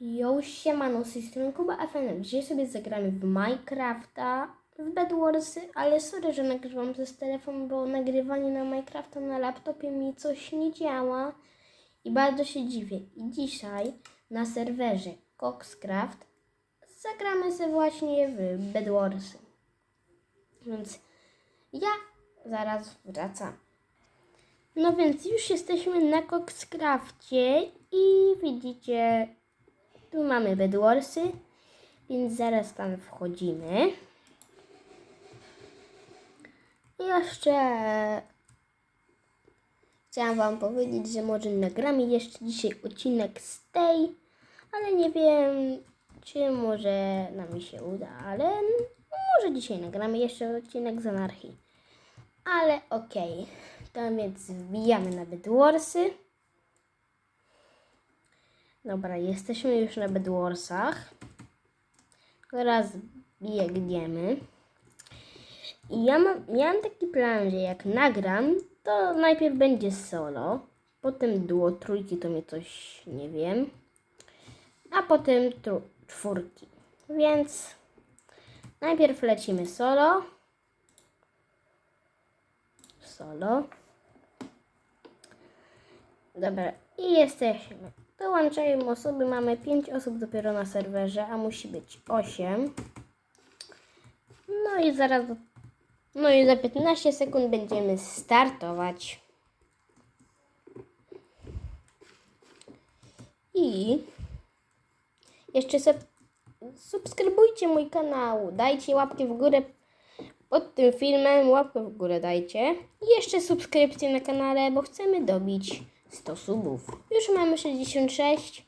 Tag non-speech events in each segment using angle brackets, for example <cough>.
Jo, siemano, z tej strony Kuba FN. Dzisiaj sobie zagramy w Minecrafta, w Bedwarsy, ale sorry, że nagrywam przez telefon, bo nagrywanie na Minecrafta na laptopie mi coś nie działa i bardzo się dziwię. I dzisiaj na serwerze Coxcraft zagramy sobie właśnie w Bedwarsy. Więc ja zaraz wracam. No więc już jesteśmy na Coxcrafcie i widzicie, tu mamy Bedwarsy, więc zaraz tam wchodzimy. I Jeszcze chciałam Wam powiedzieć, że może nagramy jeszcze dzisiaj odcinek z tej, ale nie wiem, czy może nam się uda, ale może dzisiaj nagramy jeszcze odcinek z anarchii. Ale okej, to więc wbijamy na Bedwarsy. Dobra, jesteśmy już na Bedwarsach. Teraz biegniemy. I ja mam, miałam taki plan, że jak nagram, to najpierw będzie solo, potem duo, trójki to mnie coś nie wiem, a potem tru, czwórki. Więc najpierw lecimy solo. Solo. Dobra, i jesteśmy. Dołączają osoby, mamy 5 osób dopiero na serwerze, a musi być 8. No i zaraz, no i za 15 sekund będziemy startować. I jeszcze subskrybujcie mój kanał, dajcie łapkę w górę pod tym filmem, łapkę w górę dajcie. I jeszcze subskrypcję na kanale, bo chcemy dobić 100 subów. Już mamy 66,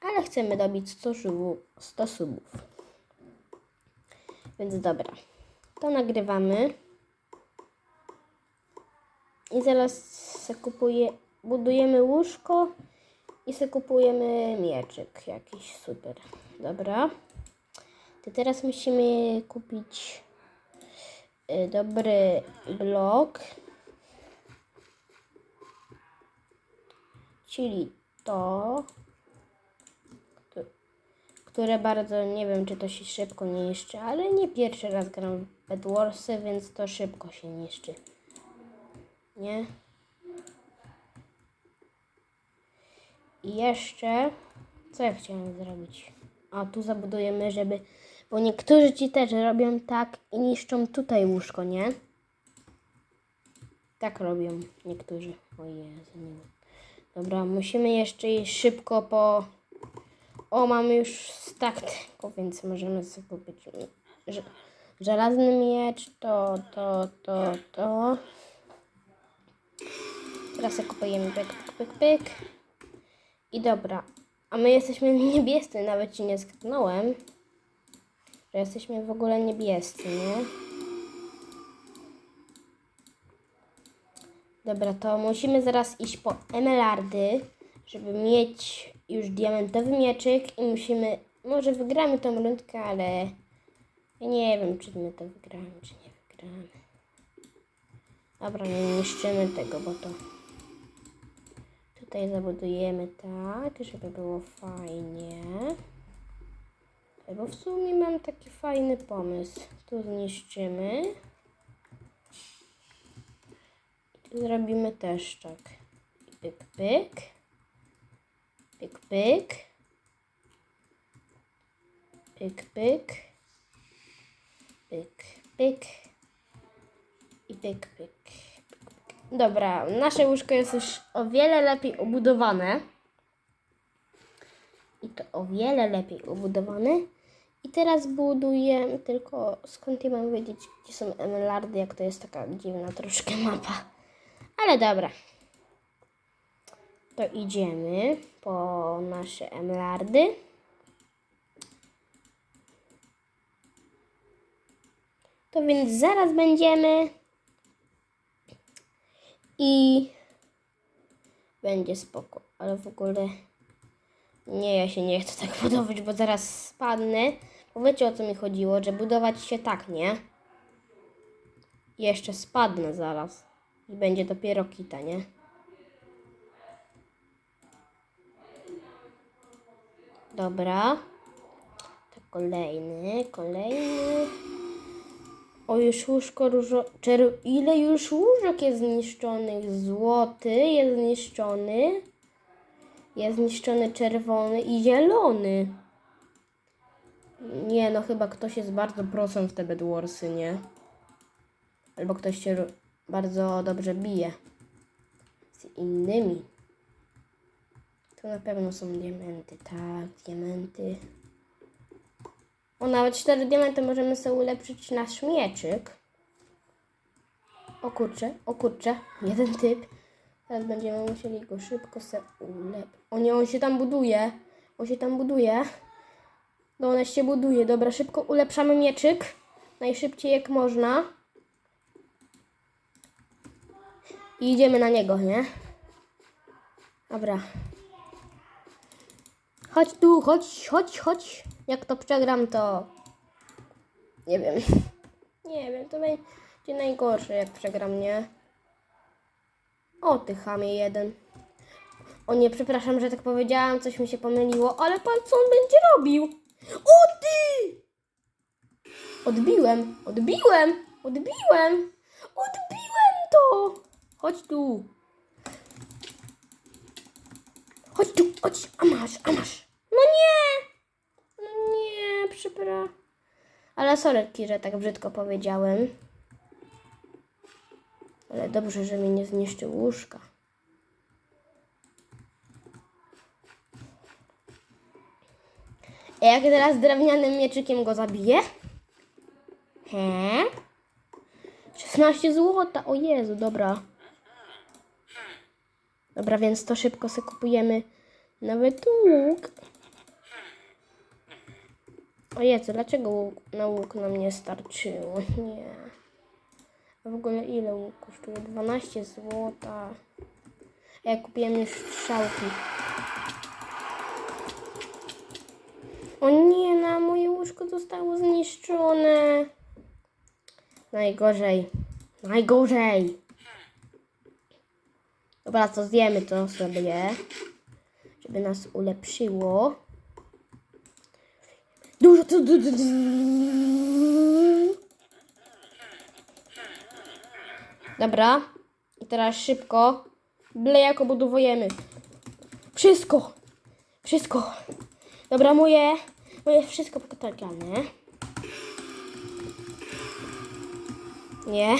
ale chcemy dobić 100 subów. 100 subów. Więc dobra, to nagrywamy. I zaraz se kupuje, budujemy łóżko i se kupujemy mieczyk jakiś super. Dobra. To teraz musimy kupić y, dobry blok. Czyli to, któ- które bardzo nie wiem, czy to się szybko nie niszczy, ale nie pierwszy raz gram w Bedwarsy, więc to szybko się niszczy. Nie? I jeszcze, co ja chciałem zrobić? A tu zabudujemy, żeby, bo niektórzy ci też robią tak i niszczą tutaj łóżko, nie? Tak robią niektórzy. O Jezu, nie. Dobra, musimy jeszcze szybko po... O, mamy już tego, więc możemy sobie kupić żelazny miecz, to, to, to, to. Teraz kupujemy pyk, pyk, pyk. I dobra, a my jesteśmy <laughs> niebiescy, nawet ci nie zgadnąłem, że jesteśmy w ogóle niebiescy, nie? Dobra, to musimy zaraz iść po emeraldy, żeby mieć już diamentowy mieczyk i musimy, może wygramy tą rundkę, ale nie wiem, czy my to wygramy, czy nie wygramy. Dobra, nie niszczymy tego, bo to tutaj zabudujemy tak, żeby było fajnie. Bo w sumie mam taki fajny pomysł. Tu zniszczymy. Tu zrobimy też tak. Pyk, pyk. Pyk, pyk. Pyk, pyk. Pyk, pyk. I pyk, pyk. Dobra, nasze łóżko jest już o wiele lepiej obudowane. I to o wiele lepiej obudowane. I teraz buduję, tylko skąd ja mam wiedzieć, gdzie są emeraldy, jak to jest taka dziwna troszkę mapa. Ale dobra. To idziemy po nasze emeraldy. To więc zaraz będziemy. I będzie spoko. Ale w ogóle nie, ja się nie chcę tak <laughs> budować, bo zaraz spadnę. Bo wiecie o co mi chodziło, że budować się tak, nie? Jeszcze spadnę zaraz. I będzie dopiero kita, nie? Dobra. To kolejny, kolejny. O, już łóżko różo... Czer... Ile już łóżek jest zniszczonych? Złoty jest zniszczony. Jest zniszczony czerwony i zielony. Nie, no chyba ktoś jest bardzo prosem w te Bedwarsy, nie? Albo ktoś się bardzo dobrze bije z innymi. To na pewno są diamenty, tak, diamenty. O, nawet cztery diamenty możemy sobie ulepszyć nasz mieczyk. O kurczę, o kurczę, jeden typ. Teraz będziemy musieli go szybko se ulepszyć. O nie, on się tam buduje. On się tam buduje. No, on się buduje. Dobra, szybko ulepszamy mieczyk. Najszybciej jak można. I idziemy na niego, nie? Dobra. Chodź tu, chodź, chodź, chodź. Jak to przegram, to... Nie wiem. Nie wiem, to będzie najgorsze, jak przegram, nie? O, ty chamie jeden. O nie, przepraszam, że tak powiedziałam, coś mi się pomyliło, ale pan co on będzie robił? O ty! Odbiłem, odbiłem, odbiłem, odbiłem to! Chodź tu. Chodź tu, chodź, a masz, a masz. No nie! No nie, przepraszam. Ale sorki, że tak brzydko powiedziałem. Ale dobrze, że mi nie zniszczył łóżka. Jak teraz drewnianym mieczykiem go zabiję? He? 16 złota, o Jezu, dobra. Dobra, więc to szybko sobie kupujemy nawet łuk. O Jezu, dlaczego łuk, na łuk nam nie starczyło? <laughs> Nie. A w ogóle ile łuk kosztuje? 12 złota. A ja kupiłem już strzałki. O nie, na moje łóżko zostało zniszczone. Najgorzej. Najgorzej. Dobra, co zjemy to sobie, żeby nas ulepszyło. Dużo. du- du- du- du- Dobra. I teraz szybko. Byle jak obudowujemy. Wszystko. Wszystko. Dobra, moje, moje wszystko pokotargane. Nie.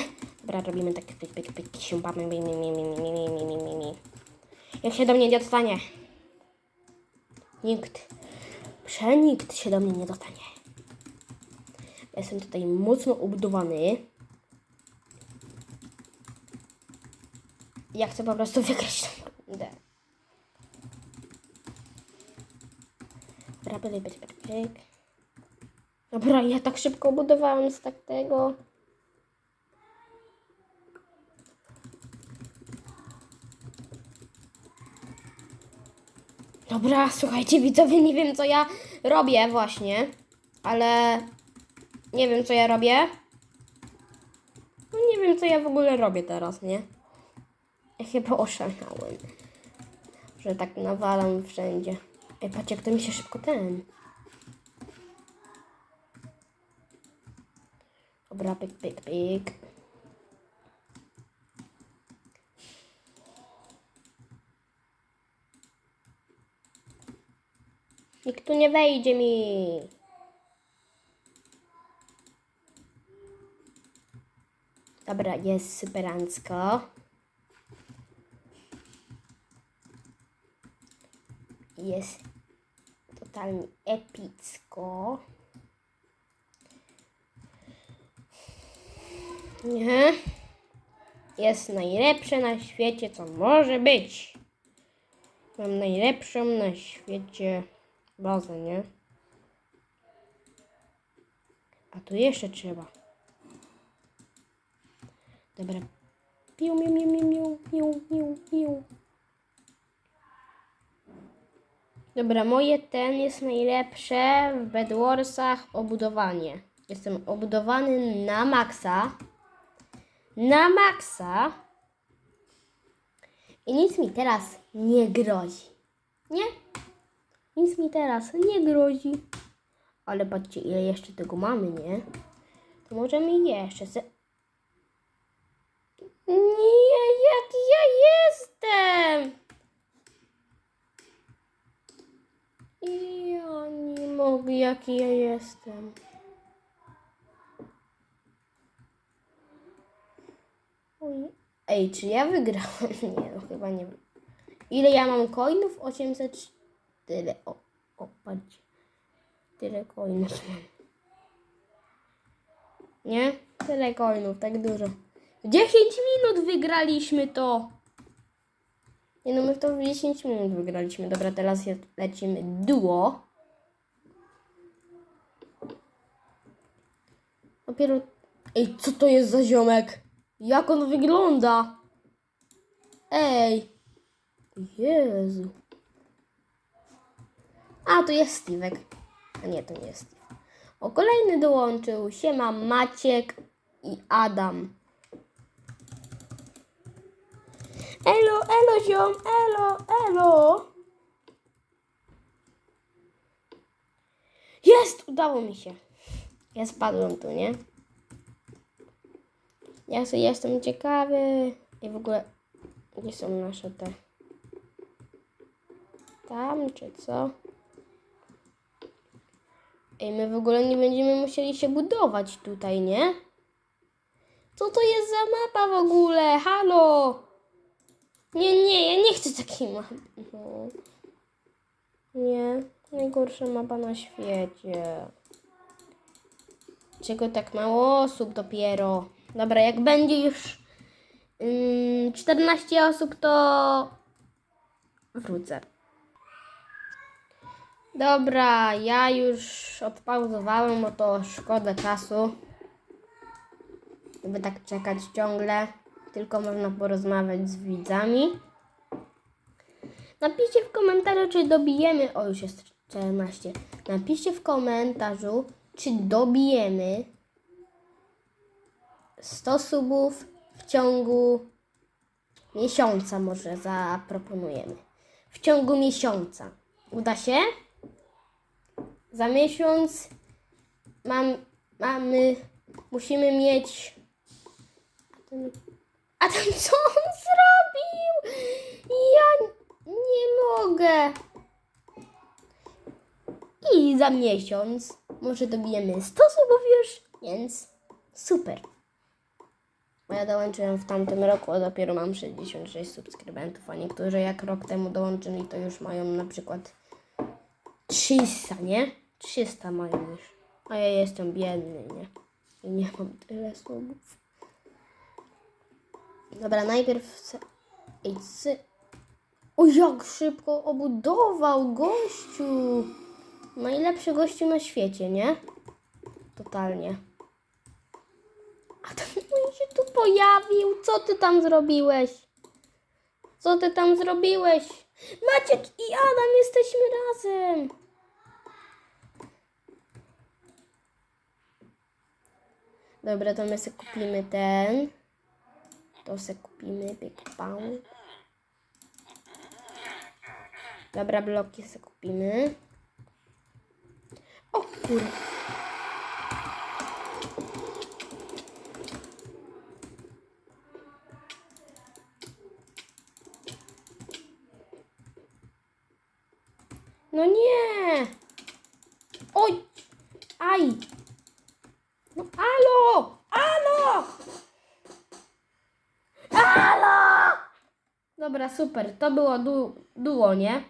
Dobra, robimy tak pyk, pyk, pyk, siumpamy, mi, mi, mi, mi, mi, mi, mi, mi, mi. Jak się do mnie nie dostanie? Nikt. Przenikt się do mnie nie dostanie. Jestem tutaj mocno ubudowany. Ja chcę po prostu wygrać tą rundę. Dobra, pyk, pyk, pyk. Dobra, ja tak szybko budowałam z tak tego. Dobra, słuchajcie, widzowie, nie wiem co ja robię właśnie, ale nie wiem co ja robię. No nie wiem co ja w ogóle robię teraz, nie? Ja chyba oszalałem, że tak nawalam wszędzie. Ej, patrz jak to mi się szybko ten. Dobra, pyk, pyk, pyk. Nikt tu nie wejdzie mi. Dobra, jest superancko. Jest totalnie epicko. Nie. Jest najlepsze na świecie, co może być. Mam najlepszą na świecie bazę, nie? A tu jeszcze trzeba. Dobra. Piu, miu, miu, miu, miu, miu, miu, miu. Dobra, moje ten jest najlepsze w Bedwarsach obudowanie. Jestem obudowany na maksa. Na maksa. I nic mi teraz nie grozi. Nie? Nic mi teraz nie grozi. Ale patrzcie, ile jeszcze tego mamy, nie? To możemy jeszcze se... Nie, jak ja jestem! Ja nie mogę, jaki ja jestem. Ej, czy ja wygrałem? <laughs> Nie, no chyba nie. Ile ja mam coinów? 800. Tyle. O, o, patrzcie. Tyle coinów mam. Nie? Tyle coinów, tak dużo. W 10 minut wygraliśmy to. Nie no, my to w 10 minut wygraliśmy. Dobra, teraz lecimy duo. Dopiero... Ej, co to jest za ziomek? Jak on wygląda? Ej. Jezu. A, to jest Steve'ek. Nie, to nie jest Steve. O, kolejny dołączył. Siema Maciek i Adam. Elo, elo ziom, elo, elo. Jest, udało mi się. Ja spadłem tu, nie? Ja sobie jestem ciekawy. I w ogóle, gdzie są nasze te? Tam, czy co? Ej, my w ogóle nie będziemy musieli się budować tutaj, nie? Co to jest za mapa w ogóle? Halo! Nie, nie, ja nie chcę takiej mapy. No. Nie, najgorsza mapa na świecie. Czego tak mało osób dopiero? Dobra, jak będzie już ym, 14 osób, to wrócę. Dobra, ja już odpauzowałem, bo to szkoda czasu. Żeby tak czekać ciągle. Tylko można porozmawiać z widzami. Napiszcie w komentarzu, czy dobijemy. O, już jest 14. Napiszcie w komentarzu, czy dobijemy 100 subów w ciągu miesiąca, może zaproponujemy. W ciągu miesiąca. Uda się? Za miesiąc mam, mamy, musimy mieć. A ten, a ten co on zrobił? Ja nie mogę. I za miesiąc może dobijemy 100 subów już, więc super. Bo ja dołączyłem w tamtym roku, a dopiero mam 66 subskrybentów, a niektórzy jak rok temu dołączyli, to już mają na przykład 300, nie? 300 mają już. A ja jestem biedny, nie? I nie mam tyle subów. Dobra, najpierw... se- Ej. O, jak szybko obudował gościu! Najlepszy gościu na świecie, nie? Totalnie. A ten <laughs> mój się tu pojawił. Co ty tam zrobiłeś? Co ty tam zrobiłeś? Maciek i Adam jesteśmy razem. Dobra, to my sobie kupimy ten. To sobie kupimy Big Pound. Dobra, bloki sobie kupimy. O kurde. No nie! Oj! Aj! No alo! Alo! Alo! Dobra, super. To było du duo, nie?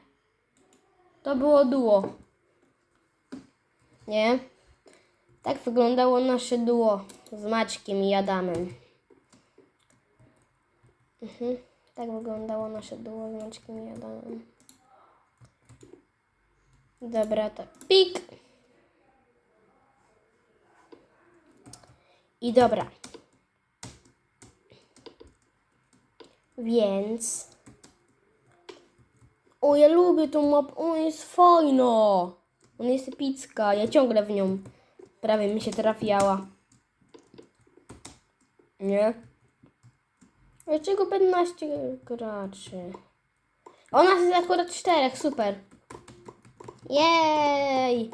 To było duo. Nie? Tak wyglądało nasze duo z Maćkiem i Adamem. Mhm. Tak wyglądało nasze duo z Maćkiem i Adamem. Dobra, to pik. I dobra. Więc. O, ja lubię tą mapę. Ona jest fajna. Ona jest epicka. Ja ciągle w nią prawie mi się trafiała. Nie? Dlaczego 15 graczy? O nas jest akurat czterech, super. Jej!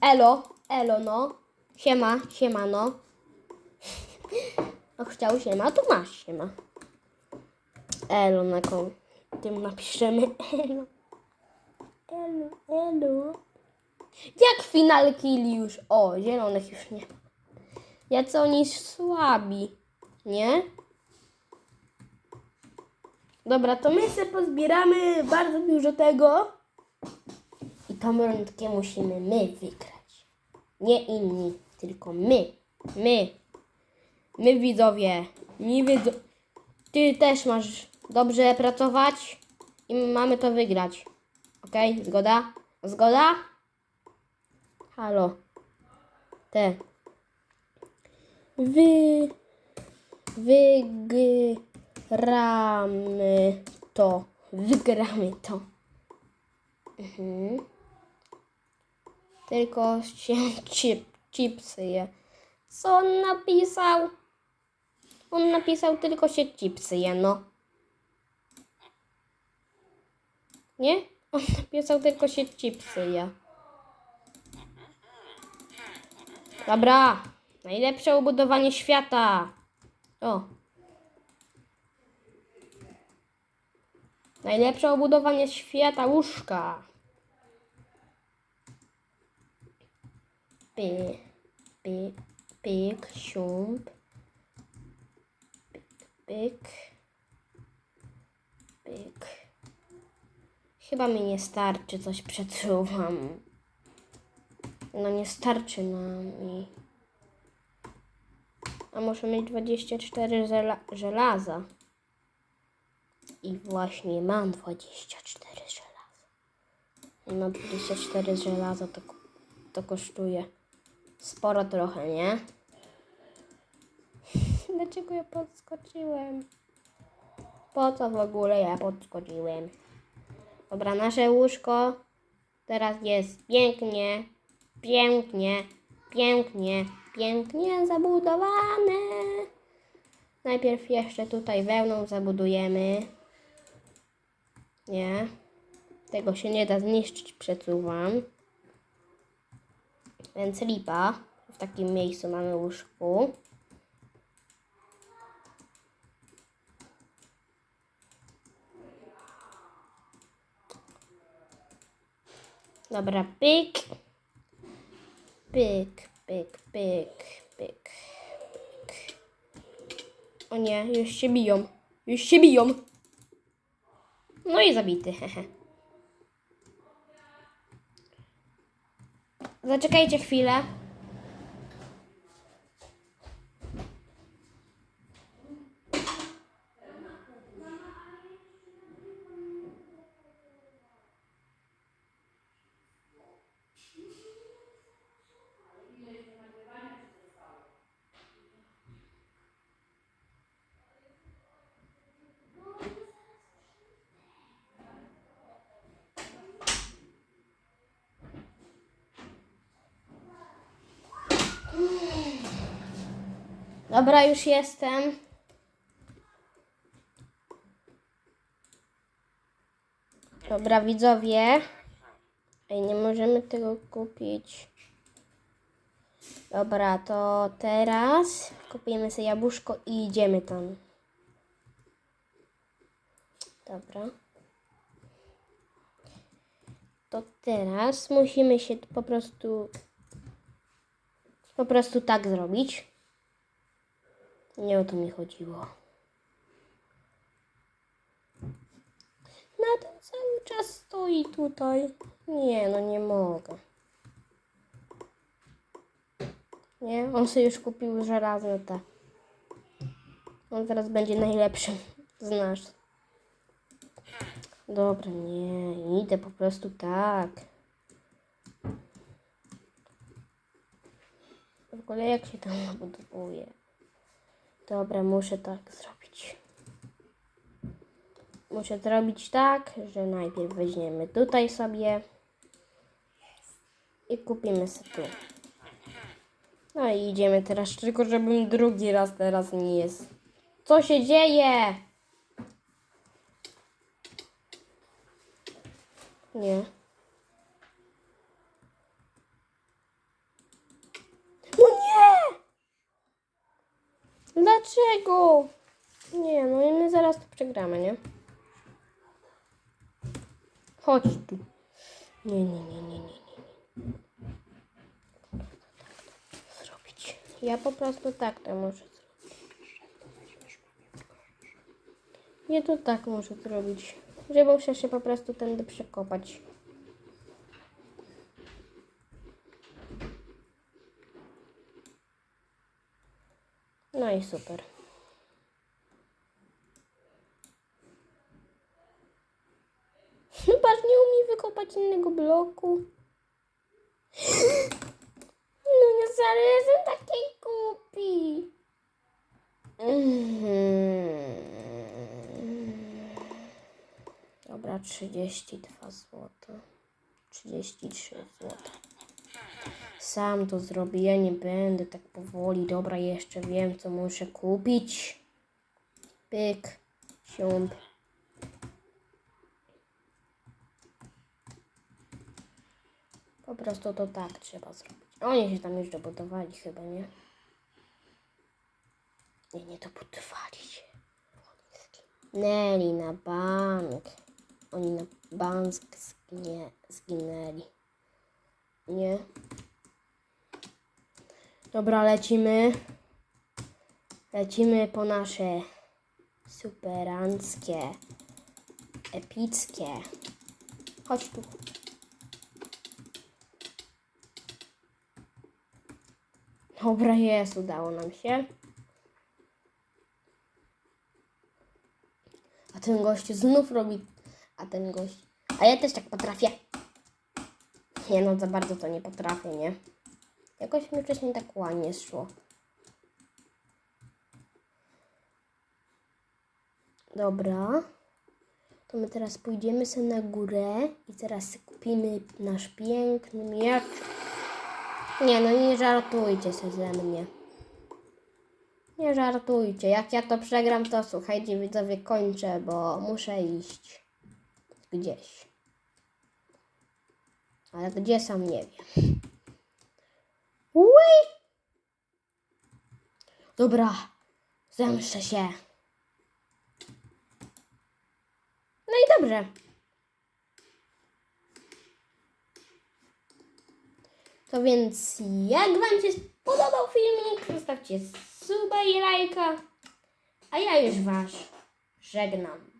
Elo, elo no. Siema, siema no. <laughs> No chciał siema, to masz siema. Elo na koń. Tym napiszemy elo. Elo, elo. Jak finalki już? O, zielonych już nie. Jacy oni słabi, nie? Dobra, to my sobie pozbieramy bardzo dużo tego. I tą rundkę musimy my wygrać. Nie inni, tylko my. My. My widzowie. My widzo... Ty też masz dobrze pracować i mamy to wygrać. Okej? Zgoda? Zgoda? Halo. Te. Wy... Wygramy to. Wygramy to. Mhm. Tylko się chip, chipsy je. Co on napisał? On napisał tylko się chipsy je, no. Nie? On napisał tylko się chipsy je. Dobra. Najlepsze obudowanie świata. O. Najlepsze obudowanie świata łóżka. Py, py, pyk, siump. Pyk, pyk. Pyk. Chyba mi nie starczy, coś przeczuwam. No nie starczy nam i... A muszę mieć 24 żela żelaza. I właśnie mam 24 żelaza. No 24 żelaza to, to kosztuje sporo trochę, nie? <laughs> Dlaczego ja podskoczyłem? Po co w ogóle ja podskoczyłem? Dobra, nasze łóżko teraz jest pięknie, pięknie, pięknie, pięknie zabudowane. Najpierw jeszcze tutaj wełną zabudujemy. Nie. Tego się nie da zniszczyć, przecuwam. Więc lipa. W takim miejscu mamy łóżku. Dobra, pyk. Pyk, pyk, pyk, pyk. O nie, już się biją. Już się biją. No i zabity. Zaczekajcie chwilę. Dobra, już jestem. Dobra, widzowie. Ej, nie możemy tego kupić. Dobra, to teraz kupimy sobie jabłuszko i idziemy tam. Dobra. To teraz musimy się po prostu po prostu tak zrobić. Nie o to mi chodziło. Na ten cały czas stoi tutaj. Nie, no nie mogę. Nie, on sobie już kupił żelazne te. On teraz będzie najlepszym z nas. Dobra, nie, idę po prostu tak. W ogóle jak się tam buduje? Dobra, muszę tak zrobić. Muszę zrobić tak, że najpierw weźmiemy tutaj sobie i kupimy sobie. No i idziemy teraz, tylko żebym drugi raz teraz nie jest. Co się dzieje? Nie. No nie! Dlaczego? Nie, no i my zaraz to przegramy, nie? Chodź tu. Nie, nie, nie, nie, nie, nie. Zrobić. Ja po prostu tak to muszę zrobić. Nie to tak muszę zrobić. Że muszę się po prostu tędy przekopać. No i super. Chyba nie umie wykopać innego bloku. <gasps> No nie sorry, jestem taki głupi. Mhm. Dobra, 32 zł. 33 zł. Sam to zrobię, ja nie będę tak powoli. Dobra, jeszcze wiem, co muszę kupić. Pyk, siąp. Po prostu to tak trzeba zrobić. Oni się tam już dobudowali chyba, nie? Nie, nie dobudowali się. Zginęli na bank. Oni na bank zginie, zginęli. Nie? Dobra, lecimy. Lecimy po nasze superanckie, epickie. Chodź tu. Dobra, jest, udało nam się. A ten gość znów robi. A ten gość. A ja też tak potrafię. Nie no, za bardzo to nie potrafię, nie? Jakoś mi wcześniej tak ładnie szło. Dobra. To my teraz pójdziemy sobie na górę i teraz kupimy nasz piękny miecz. Nie no, nie żartujcie się ze mnie. Nie żartujcie. Jak ja to przegram, to słuchajcie, widzowie, kończę, bo muszę iść gdzieś. Ale gdzie sam nie wiem. Uj! Dobra, zemszczę się. No i dobrze. To więc jak Wam się spodobał filmik, zostawcie suba i lajka. A ja już Was żegnam.